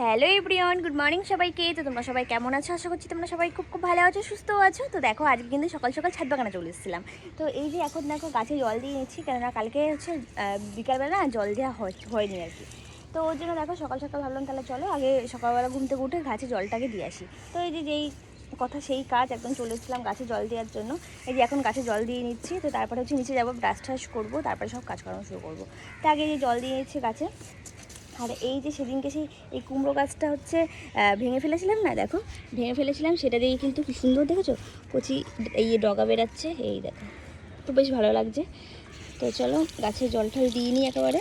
Hello everyone, good morning সবাইকে। তো তোমরা সবাই কেমন আছো? আশা করছি তোমরা সবাই খুব খুব ভালো আছো, সুস্থ আছো। তো দেখো, আজকে কিন্তু সকাল সকাল ছাদ বাগানে চলে এসেছিলাম। তো এই যে এখন দেখো, গাছে জল দিয়ে নিচ্ছি, কেননা কালকে হচ্ছে বিকালবেলা জল দেওয়া হয়- হয়নি আর কি। তো ওর জন্য দেখো, সকাল সকাল ভাবলাম তাহলে চলো, আগে সকালবেলা ঘুম থেকে উঠে গাছে জলটাকে দিয়ে আসি। তো এই যে যেই কথা, সেই কাজ একদম চলে এসেছিলাম গাছে জল দেওয়ার জন্য। এই যে এখন গাছে জল দিয়ে নিচ্ছি, তো তারপরে হচ্ছে নিচে যাব ব্রাশ ট্রাশ করব, তারপরে সব কাজকর্ম শুরু করব। তো আগে যে জল দিয়ে নিচ্ছি গাছে আর এই যে সেদিনকে সেই এই কুমড়ো গাছটা হচ্ছে ভেঙে ফেলেছিলাম না, দেখো? ভেঙে ফেলেছিলাম, সেটা দিয়ে কিন্তু কি সুন্দর দেখেছ? কচি এই ডগা বেরাচ্ছে এই দেখো। তো বেশ ভালো লাগছে। তো চলো, গাছে জল টল দিয়ে নিই একেবারে।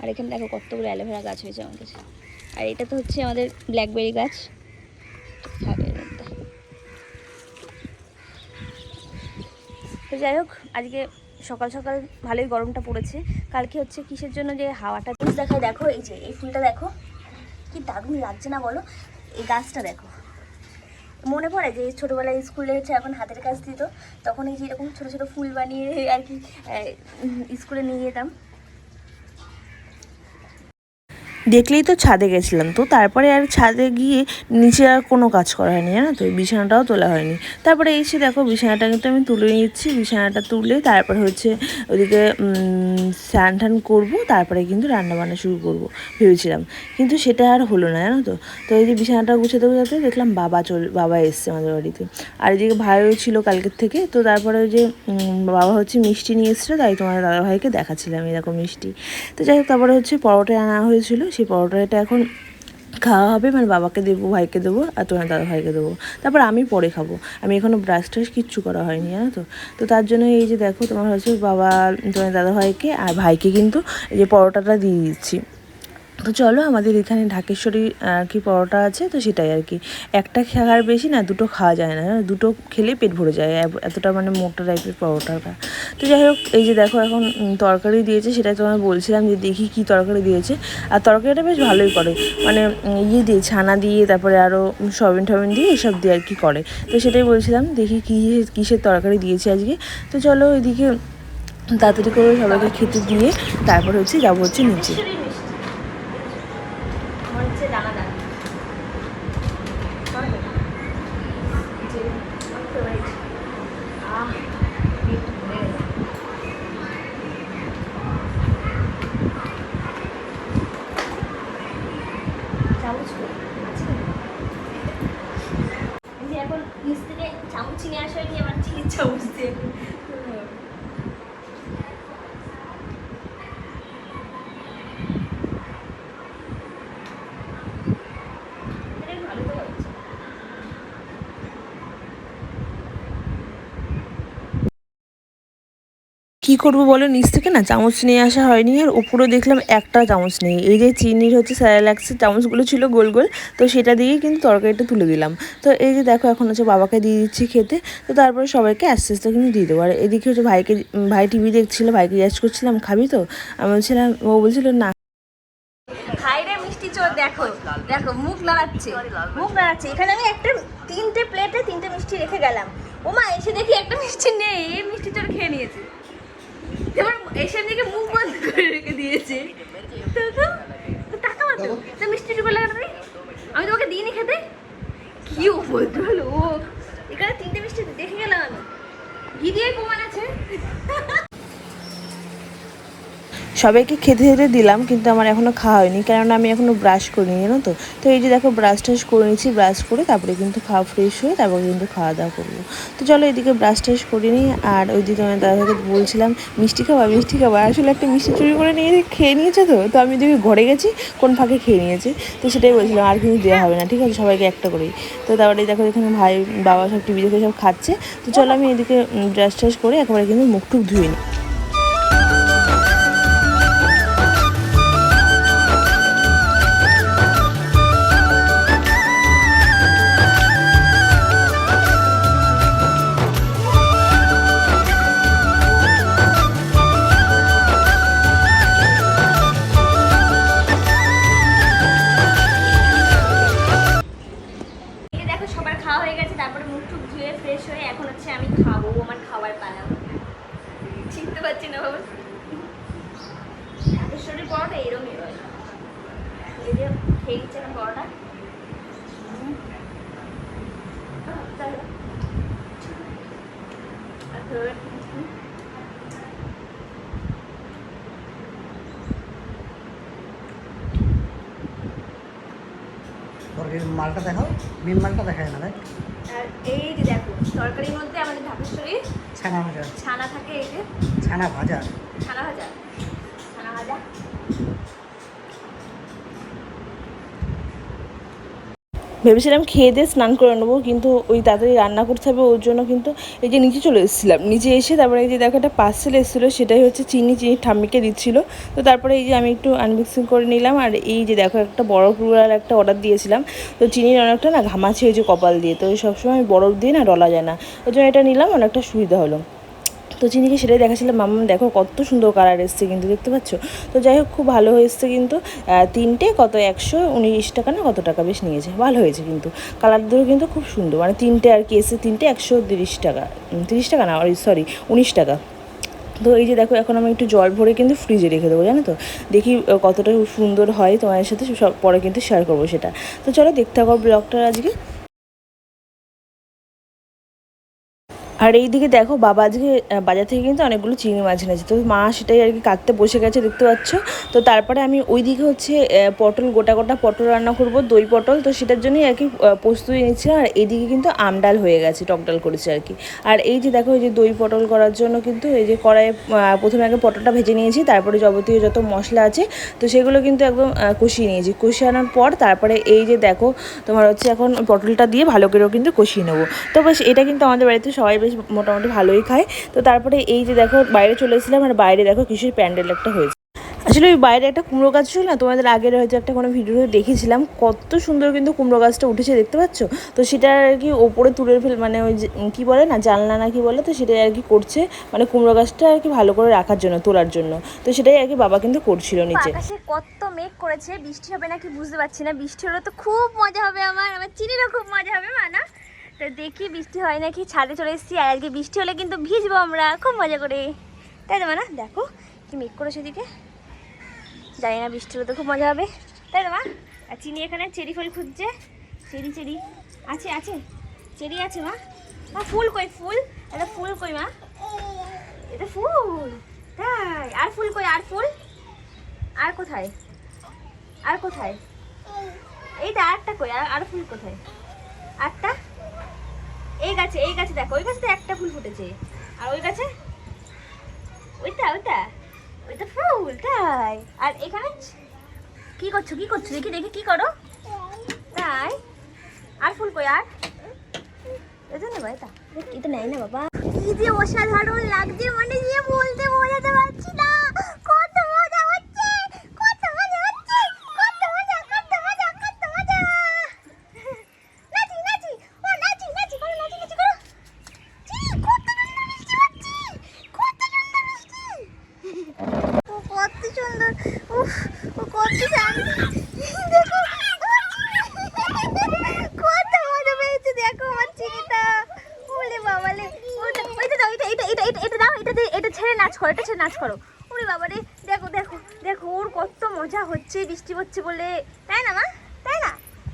আর এখানে দেখো কতগুলো অ্যালোভেরা গাছ হয়েছে আমার কাছে। আর এটা তো হচ্ছে আমাদের ব্ল্যাকবেরি গাছ। তো যাই হোক, আজকে সকাল সকাল ভালোই গরমটা পড়েছে। কালকে হচ্ছে কিসের জন্য যে হাওয়াটা জিনিস দেখায় দেখো, এই যে, এই ফুলটা দেখো। কি দারুণ লাগছে না বলো? এই গাছটা দেখো। মনে পড়ে যে ছোটোবেলায় স্কুলে হচ্ছে এখন হাতের কাজ দিত, তখন এই যে এরকম ছোটো ছোটো ফুল বানিয়ে আর কি স্কুলে নিয়ে যেতাম। দেখলেই তো ছাদে গেছিলাম তো, তারপরে আর ছাদে গিয়ে নিচে আর কোনো কাজ করা হয়নি, জানো তো? বিছানাটাও তোলা হয়নি। তারপরে এসে দেখো, বিছানাটা কিন্তু আমি তুলে নিচ্ছি, বিছানাটা তুলে তারপরে হচ্ছে ওদিকে স্নান টান করব, তারপরে কিন্তু রান্না বান্না শুরু করব, ভেবেছিলাম। কিন্তু সেটা আর হলো না, জানো তো? তো এই যে বিছানাটা গুছাতে গুছাতে দেখলাম বাবা চল, বাবা এসছে আমাদের বাড়িতে। আর এদিকে ভাইও ছিল কালকের থেকে, তো তারপরে ওই যে বাবা হচ্ছে মিষ্টি নিয়ে এসেছিল, তাই তোমার দাদাভাইকে দেখাচ্ছিলাম এরকম মিষ্টি। তো যাই হোক, তারপরে হচ্ছে পরোটা আনা হয়েছিল সেই পরোটাটা এখন খাওয়া হবে মানে বাবাকে দেবো, ভাইকে দেবো আর তোমার দাদা ভাইকে দেবো। তারপর আমি পরে খাব। আমি এখনও ব্রাশ ট্রাশ কিচ্ছু করা হয়নি, জানো তো? তো তার জন্য এই যে দেখো, তোমার হচ্ছে বাবা, তোমার দাদা ভাইকে আর ভাইকে কিন্তু এই যে পরোটাটা দিয়ে দিচ্ছি। তো চলো আমাদের এখানে ঢাকেশ্বরী আর কি পরোটা আছে? তো সেটাই আর কি। একটা খাওয়ার বেশি না, দুটো খাওয়া যায় না? দুটো খেলে পেট ভরে যায়। এতটা মানে মোটা টাইপের পরোটাটা তো যাই হোক, এই যে দেখো এখন তরকারি দিয়েছে সেটা তোমায় বলছিলাম যে দেখি কি তরকারি দিয়েছে। আর তরকারিটা বেশ ভালোই করে। মানে ইয়ে দিয়ে, ছানা দিয়ে, তারপরে আরও সয়াবিন টবিন দিয়ে এসব দিয়ে আর কি করে। তো সেটাই বলছিলাম, দেখি কী কিসের তরকারি দিয়েছে আজকে। তো চলো ওইদিকে তাড়াতাড়ি করে সবাইকে খেতে দিয়ে তারপর হচ্ছে যাব হচ্ছে নিচে আমার হচ্ছে দানাদার আহ পেট ভরে গেছে। চামচ কই? আছে? এই যে এখন নিচ থেকে চামচ নিয়ে আসা হয়নি আমার ঠিক চামচ এটা ভালো তো লাগছে কি করব বলো? নিচ থেকে না চামচ নিয়ে আসা হয়নি। আর উপরে দেখলাম একটা চামচ নেই। এই যে চিনির হচ্ছে স্যালাক্সের চামচগুলো ছিল গোল গোল, তো সেটা দিয়েই কিন্তু তরকারিটা তুলে দিলাম। তো এই যে দেখো, এখন হচ্ছে বাবাকে দিয়ে দিচ্ছি খেতে। তো তারপরে সবাইকে আস্তে আস্তে কিন্তু দিয়ে দেবো। আর এদিকে হচ্ছে ভাইকে, ভাই টিভি দেখছিল, ভাইকে জিজ্ঞেস করছিলাম, খাবি তো? আমি বলছিলাম, ও বলছিল, না। দেখো দেখো, মুখ নাড়াচ্ছে মুখ নাড়াচ্ছে এখানে আমি একটা তিনটে প্লেটে তিনটে মিষ্টি রেখে গেলাম। ওমা, এসে দেখি একটা মিষ্টি নেই, এই মিষ্টি চোর খেয়ে নিয়েছে। এবার এসে দিকে মুখ বন্ধ করে রেখে দিয়েছে। টাকা মাত্র। তো মিষ্টি চুপে লাগা তুমি আমি তোমাকে দিইনি খেতে? কি হলো ও, এখানে তিনটে মিষ্টি দেখে গেলাম আমি। ঘি দিয়ে কমান আছে। সবাইকে খেতে খেতে দিলাম, কিন্তু আমার এখনও খাওয়া হয়নি, কেননা আমি এখনও ব্রাশ করিনি, জানো তো? তো এই যে দেখো ব্রাশ টাশ করে নিচ্ছি ব্রাশ করে তারপরে কিন্তু খাওয়া ফ্রেশ হয়ে তারপরে কিন্তু খাওয়া দাওয়া করব। তো চলো এদিকে ব্রাশ টাশ নিই, আর ওইদিকে আমার দাদাকে বলছিলাম, মিষ্টি খাওয়া মিষ্টি খাওয়া আসলে একটা মিষ্টি চুরি করে নিয়ে খেয়ে নিয়েছে তো তো আমি এদিকে ঘরে গেছি, কোন ফাঁকে খেয়ে নিয়েছে। তো সেটাই বলছিলাম, আর কিন্তু দেওয়া হবে না, ঠিক আছে? সবাইকে একটা করেই। তো তারপরে দেখো, এখানে ভাই, বাবা সব টিভি দেখে সব খাচ্ছে। তো চলো আমি এদিকে ব্রাশ টাশ করে একেবারে কিন্তু মুখ টুক ধুয়ে নিই। তরকারির মালটা দেখাও মিম মালটা দেখায় না দেখ আর এই যে দেখো তরকারির মধ্যে আমাদের ঢাকেশ্বরী ছানা ভাজা। ছানা থাকে এই যে। ছানা ভাজা। ছানা ভাজা ছানা ভাজা ভেবেছিলাম খেয়ে দিয়ে স্নান করে নেব, কিন্তু ওই তাড়াতাড়ি রান্না করতে হবে, ওর জন্য কিন্তু এই যে নিচে চলে এসেছিলাম। নিচে এসে তারপরে এই যে দেখো একটা পার্সেল এসেছিল, সেটাই হচ্ছে চিনি চিনি ঠাম্মিকে দিচ্ছিল। তো তারপরে এই যে আমি একটু আনমিক্সিং করে নিলাম, আর এই যে দেখো একটা বরফ রুলার একটা অর্ডার দিয়েছিলাম। তো চিনির অনেকটা না ঘামাছি হয়েছে কপাল দিয়ে, তো সবসময় বরফ দিয়ে না ডলা যায় না। ওই জন্য এটা নিলাম, অনেকটা সুবিধা হলো। তো চিনিকে সেটাই দেখাচ্ছিলাম। মামা, দেখো কত সুন্দর কালার এসছে কিন্তু, দেখতে পাচ্ছ? তো যাই হোক, খুব ভালো হয়েছে কিন্তু। তিনটে কত, একশো উনিশ টাকা না কত টাকা বেশ নিয়েছে। ভালো হয়েছে কিন্তু। কালার দুটো কিন্তু খুব সুন্দর। মানে তিনটে আর কি এসে তিনটে একশো তিরিশ টাকা। তিরিশ টাকা না সরি উনিশ টাকা। তো এই যে দেখো, এখন আমি একটু জল ভরে কিন্তু ফ্রিজে রেখে দেবো, জানো তো? দেখি কতটা সুন্দর হয় তোমাদের সাথে, সব পরে কিন্তু শেয়ার করব সেটা। তো চলো, দেখতে থাকো ব্লগটা আজকে। আর এইদিকে দেখো বাবা আজকে বাজার থেকে কিন্তু অনেকগুলো চিংড়ি মাছ এনেছে। তো মা সেটাই আর কি কাটতে বসে গেছে, দেখতে পাচ্ছ? তো তারপরে আমি ওইদিকে হচ্ছে পটল, গোটা গোটা পটল রান্না করব, দই পটল। তো সেটার জন্যই আর কি প্রস্তুতি নিচ্ছিলাম আর এইদিকে কিন্তু আমডাল হয়ে গেছে, টক ডাল করেছে আর কি। আর এই যে দেখো, এই যে দই পটল করার জন্য কিন্তু এই যে কড়াইয়ে প্রথমে আগে পটলটা ভেজে নিয়েছি, তারপরে যাবতীয় যত মশলা আছে, তো সেগুলো কিন্তু একদম কষিয়ে নিয়েছি। কষিয়ে আনার পর তারপরে এই যে দেখো, তোমার হচ্ছে এখন পটলটা দিয়ে ভালো করেও কিন্তু কষিয়ে নেব। তো বেশ, এটা কিন্তু আমাদের বাড়িতে সবাই বেশ মোটামুটি ভালোই খায়। তো তারপরে এই যে দেখো বাইরে চলে এসেছিলাম আর বাইরে দেখো কিসের প্যান্ডেল একটা হয়েছে। আসলে ওই বাইরে একটা কুমড়ো গাছ ছিল না তোমাদের আগের হয়তো একটা কোনো ভিডিও দেখেছিলাম কত সুন্দর কিন্তু কুমড়ো গাছটা উঠেছে দেখতে পাচ্ছ? তো সেটা আর কি ওপরে তুলে ফেল মানে ওই উম, বলে না জানলা না কি বলে তো সেটাই আর কি করছে মানে কুমড়ো গাছটা আর কি ভালো করে রাখার জন্য তোলার জন্য। তো সেটাই আর কি বাবা কিন্তু করছিল নিচে। কত মেঘ করেছে বৃষ্টি হবে নাকি বুঝতে পারছি না বৃষ্টি হলে তো খুব মজা হবে আমার আমার চিনিরও খুব মজা হবে মা না? তো দেখি বৃষ্টি হয় নাকি? ছাদে চলে এসেছি আর আজকে বৃষ্টি হলে কিন্তু ভিজবো আমরা। খুব মজা করে। তাই মা? না দেখো কি মেঘ করেছে এদিকে। জানি না বৃষ্টি হলে তো খুব মজা হবে। তাই তো মা? আর চিনি এখানে চেরি ফল খুঁজছে। Cherry cherry. আছে আছে। চেরি আছে মা। মা, ফুল কই? ফুল? এটা ফুল কই মা? এটা ফুল। তাই। আর ফুল কই? আর ফুল? আর কোথায়? আর কোথায়? এইটা আরেকটা কই? আর আর ফুল কোথায়? আরটা? এই গাছে এই গাছে দেখো, ওই গাছে তো একটা ফুল ফুটেছে। আর ওই গাছে? ওইটা ওইটা ওইটা ফুল, তাই। আর এখানে কি করছ কি করছ? দেখি দেখি, কি করো? তাই। আর ফুল কই, আর? এটা নেব এটা এটা নেই না বাবা। কি যে অসাধারণ লাগছে মানে যে বলতে বোঝাতে পারছি না কত মজা হচ্ছে কত মজা হচ্ছে কত মজা কত মজা কত মজা নাচি নাচি ও নাচি নাচি করো নাচি নাচি করো ছি, কত সুন্দর মিষ্টি হচ্ছে কত সুন্দর মিষ্টি ও কত সুন্দর উফ ও কত সুন্দর দেখো কত মজা পেয়েছে দেখো আমার চিনিটা ওরে বাবালে ওটা ওইটা দাও এটা ছেড়ে নাচ করো ওরে বাবারে দেখো দেখো দেখো, ওর কত মজা হচ্ছে, বৃষ্টি হচ্ছে বলে। তাই না, মা তাই না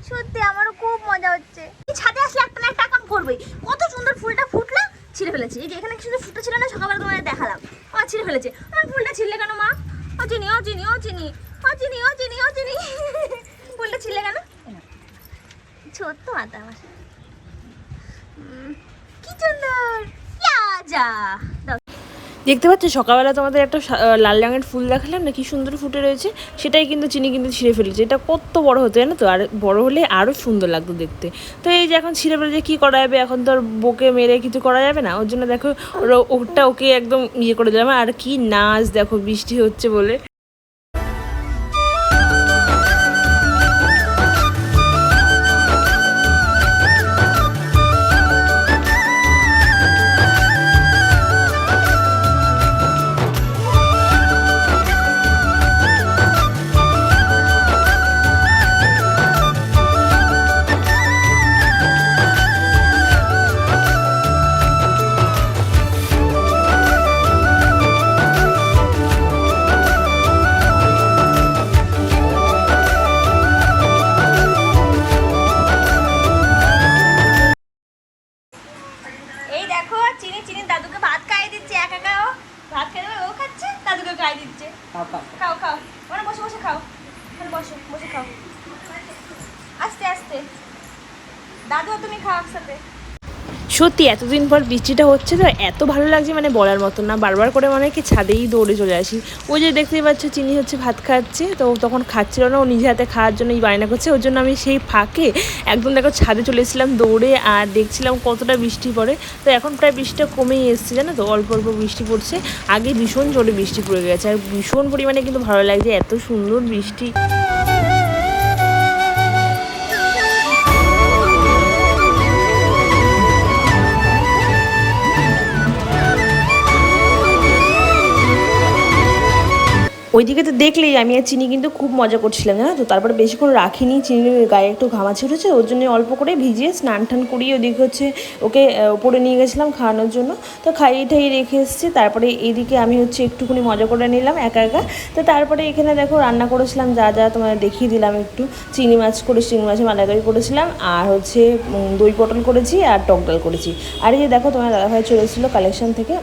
সত্যি আমারও খুব মজা হচ্ছে এই ছাদে আসলে একটা না একটা কাম করবে কত সুন্দর ফুলটা ফুটলো ছিঁড়ে ফেলেছে এই যে এখানে কি সুন্দর ফুটটা ছিল না সকালবেলা তোমাদের দেখালাম আমার ছিঁড়ে ফেলেছে আমার ফুলটা ছিঁড়লে কেন মা ও চিনি ও চিনি ও চিনি ও চিনি ও চিনি ও চিনি ফুলটা ছিঁড়লে কেন ছোট্ট মাথা আমার কি সুন্দর দেখতে পাচ্ছ, সকালবেলা তোমাদের একটা লাল রঙের ফুল দেখালাম না, কি সুন্দর ফুটে রয়েছে, সেটাই কিন্তু চিনি কিন্তু ছিঁড়ে ফেলেছে। এটা কত বড় হতো, জানো তো? আর বড় হলে আরও সুন্দর লাগতো দেখতে। তো এই যে এখন ছিঁড়ে ফেলেছে, কী করা যাবে? এখন তো বকে মেরে কিছু করা যাবে না। ওর জন্য দেখো ওটা ওকে একদম ইয়ে করে দিলাম। আর কি নাচ দেখো, বৃষ্টি হচ্ছে বলে। খাও খাও। খাও খাও। মানে বসে বসে খাও। এখানে বসো, বসে খাও। আস্তে আস্তে। দাদু তুমি খাও একসাথে। সত্যি এতদিন পর বৃষ্টিটা হচ্ছে তো এত ভালো লাগছে মানে বলার মতো না। বারবার করে মানে কি ছাদেই দৌড়ে চলে আসি। ওই যে দেখতেই পাচ্ছ চিনি হচ্ছে ভাত খাচ্ছে, তো তখন খাচ্ছিল না, ও নিজে হাতে খাওয়ার জন্য এই বায়না করছে, ওর জন্য আমি সেই ফাঁকে একদম দেখো ছাদে চলে এসেছিলাম দৌড়ে আর দেখছিলাম কতটা বৃষ্টি পড়ে। তো এখন প্রায় বৃষ্টিটা কমেই এসছে জানো তো, অল্প অল্প বৃষ্টি পড়ছে। আগে ভীষণ জোরে বৃষ্টি পড়ে গেছে, আর ভীষণ পরিমাণে কিন্তু ভালো লাগছে, এত সুন্দর বৃষ্টি। ওইদিকে তো দেখলেই আমি আর চিনি কিন্তু খুব মজা করছিলাম, জানো তো? তারপরে বেশিক্ষণ রাখিনি, চিনির গায়ে একটু ঘামাচি উঠেছে ওর জন্য অল্প করে ভিজিয়ে স্নান টান করিয়ে ওদিকে হচ্ছে ওকে ওপরে নিয়ে গেছিলাম খাওয়ানোর জন্য। তো খাইয়ে ঠাইয়ে রেখে এসেছি, তারপরে এইদিকে আমি হচ্ছে একটুখানি মজা করে নিলাম একা একা। তো তারপরে এখানে দেখো রান্না করেছিলাম, যা যা তোমার দেখিয়ে দিলাম একটু। চিংড়ি মাছ করে চিংড়ি মাছের মালাইকারি করেছিলাম, আর হচ্ছে দই পটল করেছি আর টক ডাল করেছি। আর এই যে দেখো তোমার দাদাভাই চলে এসেছিল কালেকশন থেকে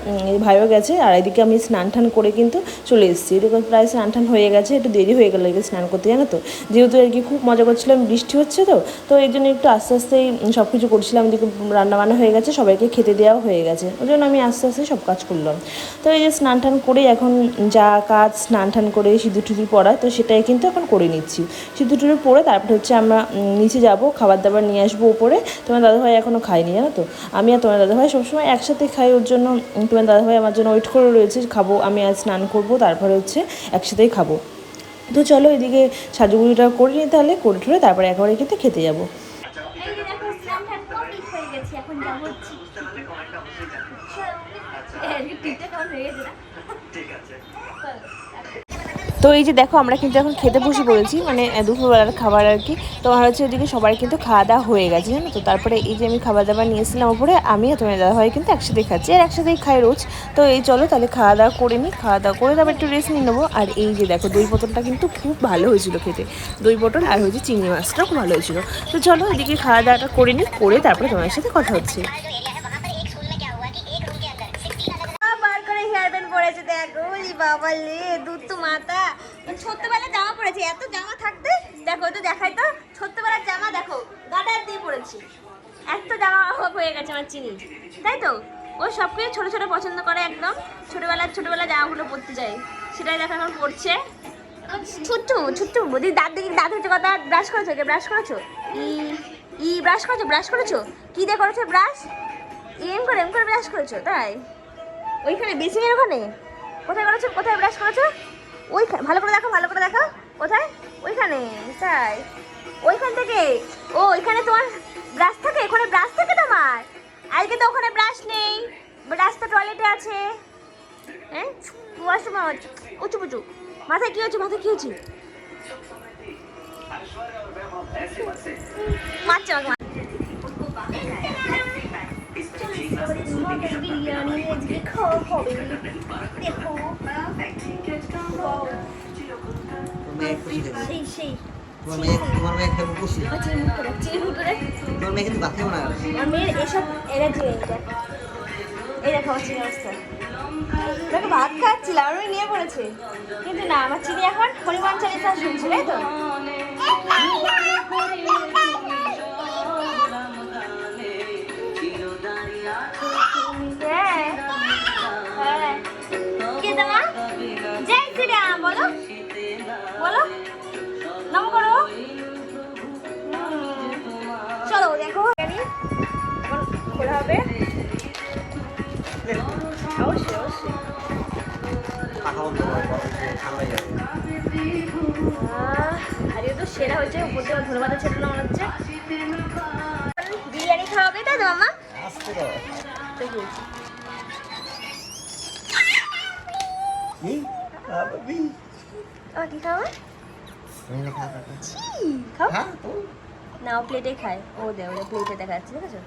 ভাইও গেছে, আর এদিকে আমি স্নান টান করে কিন্তু চলে এসেছি। এদিকে প্রায় স্নান টান হয়ে গেছে, একটু দেরি হয়ে গেলো স্নান করতে, জানো তো? যেহেতু আর কি খুব মজা করছিলাম, বৃষ্টি হচ্ছে তো তো এই জন্য একটু আস্তে আস্তেই সব কিছু করছিলাম, এদিকে রান্নাবান্না হয়ে গেছে, সবাইকে খেতে দেওয়াও হয়ে গেছে, ওই জন্য আমি আস্তে আস্তে সব কাজ করলাম। তো এই যে স্নান টান করে এখন যা কাজ স্নান টান করে সিঁদুর টুদুর পড়া তো সেটাই কিন্তু এখন করে নিচ্ছি। সিঁদুর টুদুর পরে তারপরে হচ্ছে আমরা নিচে যাব, খাবার দাবার নিয়ে আসব ওপরে, তোমার দাদাভাই এখনও খাইনি জানো তো? আমি আর তোমার দাদাভাই সবসময় একসাথে খাই, ওর জন্য তোমার দাদাভাই আমার জন্য ওয়েট করে রয়েছে, খাব, আমি আজ স্নান করব, তারপরে হচ্ছে একসাথেই খাব। তো চলো এদিকে সাজুগুড়িটা করে নিই তাহলে, করে ঠুলে তারপরে একেবারে কিন্তু খেতে যাব। এখন যাব হচ্ছে টিপটা কেমন হয়ে গেছে না তো এই যে দেখো, আমরা কিন্তু এখন খেতে বসে পড়েছি মানে দুপুরবেলার খাবার আর কি। তোমার হচ্ছে ওদিকে সবার কিন্তু খাওয়া দাওয়া হয়ে গেছে, জানো তো? তারপরে এই যে আমি খাবার দাবার নিয়ে এসেছিলাম ওপরে আমি আর তোমার দাদা ভাই কিন্তু একসাথে খাচ্ছি, আর একসাথেই খাই রোজ। তো এই চলো তাহলে খাওয়া দাওয়া করে নিই, খাওয়া দাওয়া করে তারপর একটু রেস্ট নিয়ে নেব। আর এই যে দেখো, দই পটলটা কিন্তু খুব ভালো হয়েছিল খেতে। দই পটল আর হচ্ছে চিংড়ি মাছটাও খুব ভালো হয়েছিল। তো চলো এদিকে খাওয়া দাওয়াটা করে নিই, করে তারপরে তোমার সাথে কথা হচ্ছে। পরেছে বাবা লে দুধ তো মাথা। ছোট্টবেলা জামা পরেছে, এত জামা থাকতে দেখো তো দেখাই তো। ছোট্টবেলার জামা দেখো গাডার দিয়ে পরেছি। এত জামা অভাব হয়ে গেছে আমার চিনি। তাই তো? ও সব কিছু ছোটো ছোটো পছন্দ করে একদম। ছোটোবেলার ছোটোবেলার জামাগুলো পরতে যায় সেটাই দেখো এখন পড়ছে ছুট্টু ছুট্টু, বৌদি, দাঁত দেখি, দাঁত হচ্ছে কথা ব্রাশ করেছ কে? ব্রাশ করেছ? ই ই ব্রাশ করেছ? ব্রাশ করেছ? কি দিয়ে করেছ ব্রাশ এম করে এম করে ব্রাশ করেছ, তাই? ওইখানে, বেসিনের ওখানে? কোথায় করেছ কোথায় ব্রাশ করেছ? ওইখানে, ভালো করে দেখো, ভালো করে দেখো। কোথায়? ওইখানে তাই ওইখান থেকে। ও ওইখানে তোমার ব্রাশ থাকে? ওখানে ব্রাশ থাকে তোমার? আজকে তো ওখানে ব্রাশ নেই। ব্রাশ তো টয়লেটে আছে। হ্যাঁ? উঁচু পুচু। মাথায় কি হচ্ছে মাথায় কি হচ্ছে মারছে আমাকে সেই সেই মেয়ের এসব ভাত খাচ্ছিল আমার মেয়ে নিয়ে পড়েছে কিন্তু না আমার চিনি এখন হনুমান চালিসা শুনছে তাই তো সেরা হয়েছে উপর থেকে পাতা ছেড়ে মনে হচ্ছে। বিরিয়ানি খাওয়াবে তাই তো মামা আসতে দাও তো কি? কি খাবি আবার কি খাওয়াবে তুমি খা খা খা। খাও না ও প্লেটে খায়। ও দে ওটা প্লেটে দেখা যাচ্ছে ঠিক আছে?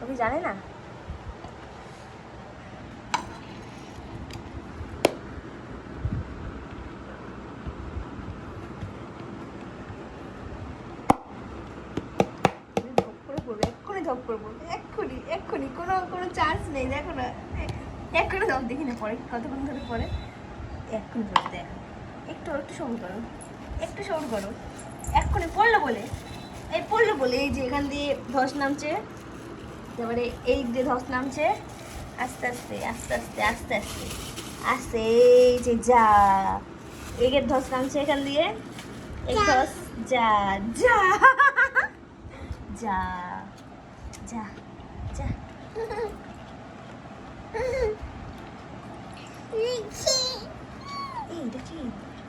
ও কি জানে না ধপ করে পড়বে, এক্ষুনি ধপ করে পড়বে, এক্ষুনি এক্ষুনি কোনো চান্স নেই, দেখো না। এক্ষুনি ধপ দেখি না পরে, কতক্ষণ ধরে পরে। এক্ষুনি ধরে দেখ। একটু একটু সবুর করো। একটু সবুর করো। এক্ষুনি পড়ল বলে? এই পড়ল বলে, এই যে এখান দিয়ে ধস নামছে। তারপরে এই যে ধস নামছে, আস্তে আস্তে আস্তে আস্তে আস্তে আস্তে আস্তে, এই যে যা। এগের ধস নামছে এখান দিয়ে। এই ধস, যা যা যা যা। যা এই এটা কি?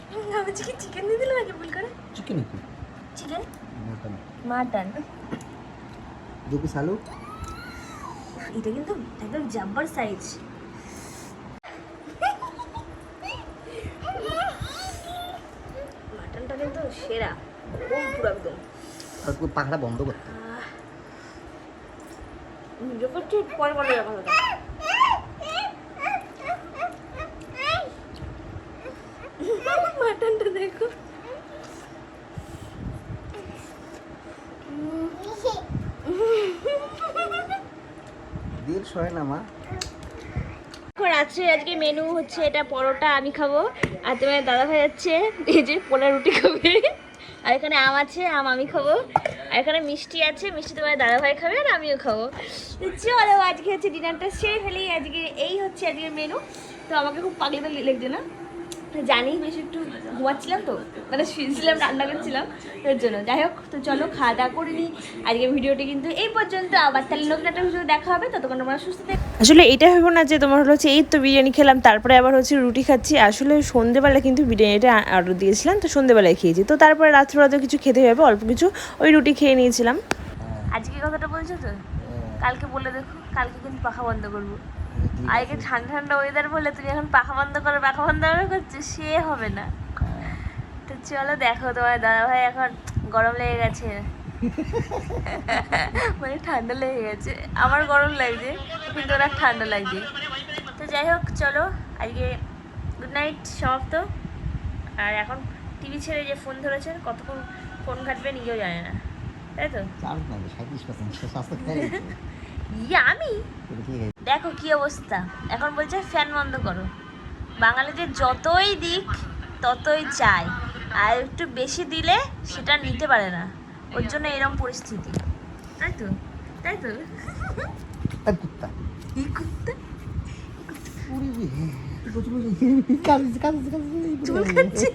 আমি কি চিকেন দিয়ে দিলাম আগে ভুল করে? চিকেন মটন মাটন দু পিস আলু? এটা কিন্তু একদম জাব্বার সাইজ মাটনটা কিন্তু সেরা। একদম। পুরো একদম পাখাটা বন্ধ করতে ভিডিও করছি পরে বলে যাব। মাটনটা দেখো। দিল সয় না মা। এখন রাত্রে আজকে মেনু হচ্ছে এটা পরোটা আমি খাব। আর তোমার দাদা ভাই যাচ্ছে এই যে পোলা রুটি খাবে। আর এখানে আম আছে, আম আমি খাব। আর এখানে মিষ্টি আছে, মিষ্টি তোমার দাদা ভাই খাবে আর আমিও খাব। চলো, আজকে হচ্ছে ডিনারটা সেরে ফেলি। আজকে এই হচ্ছে আজকের মেনু তো আমাকে খুব পাগলি পাগলি লাগছে না? জানি বেশি একটু ঘুমাচ্ছিলাম তো মানে শুয়েছিলাম রান্না করছিলাম এর জন্য। যাই হোক তো চলো খাওয়া দাওয়া করে নিই। আজকে ভিডিওটি কিন্তু এই পর্যন্ত। আবার তাহলে নতুন একটা ভিডিও দেখা হবে। ততক্ষণ তোমরা সুস্থ থেকো। আসলে এটা ভেবো না যে তোমার হলো হচ্ছে এই তো বিরিয়ানি খেলাম তারপরে আবার হচ্ছে রুটি খাচ্ছি। আসলে সন্ধেবেলা কিন্তু বিরিয়ানিটা অর্ডার দিয়েছিলাম তো সন্ধেবেলায় খেয়েছি। তো তারপরে রাত্রিবেলা তো কিছু খেতে হবে অল্প কিছু ওই রুটি খেয়ে নিয়েছিলাম। আজকে কথাটা বলছো তো? কালকে বলে দেখো কালকে কিন্তু পাখা বন্ধ করব। আজকে ঠান্ডা ঠান্ডা ওয়েদার বলে তুমি এখন পাখা বন্ধ করো পাখা বন্ধ করো করছ সে হবে না। তো চলো দেখো তোমার দাদা ভাই এখন গরম লেগে গেছে। মানে ঠান্ডা লেগে গেছে। আমার গরম লাগছে কিন্তু ওরা ঠান্ডা লাগছে। তো যাই হোক চলো আজকে গুড নাইট সমাপ্ত। আর এখন টিভি ছেড়ে যে ফোন ধরেছেন কতক্ষণ ফোন ঘাটবে নিজেও জানে না। তাই তো? ইয়ে আমি? দেখো কি অবস্থা। এখন বলছে ফ্যান বন্ধ করো। বাঙালিদের যতই দিক ততই চাই আর একটু বেশি দিলে সেটা নিতে পারে না। ওর জন্য এরকম পরিস্থিতি। তাই তো? তাই তো? কুত্তা। এই কুত্তা? চুল খাচ্ছে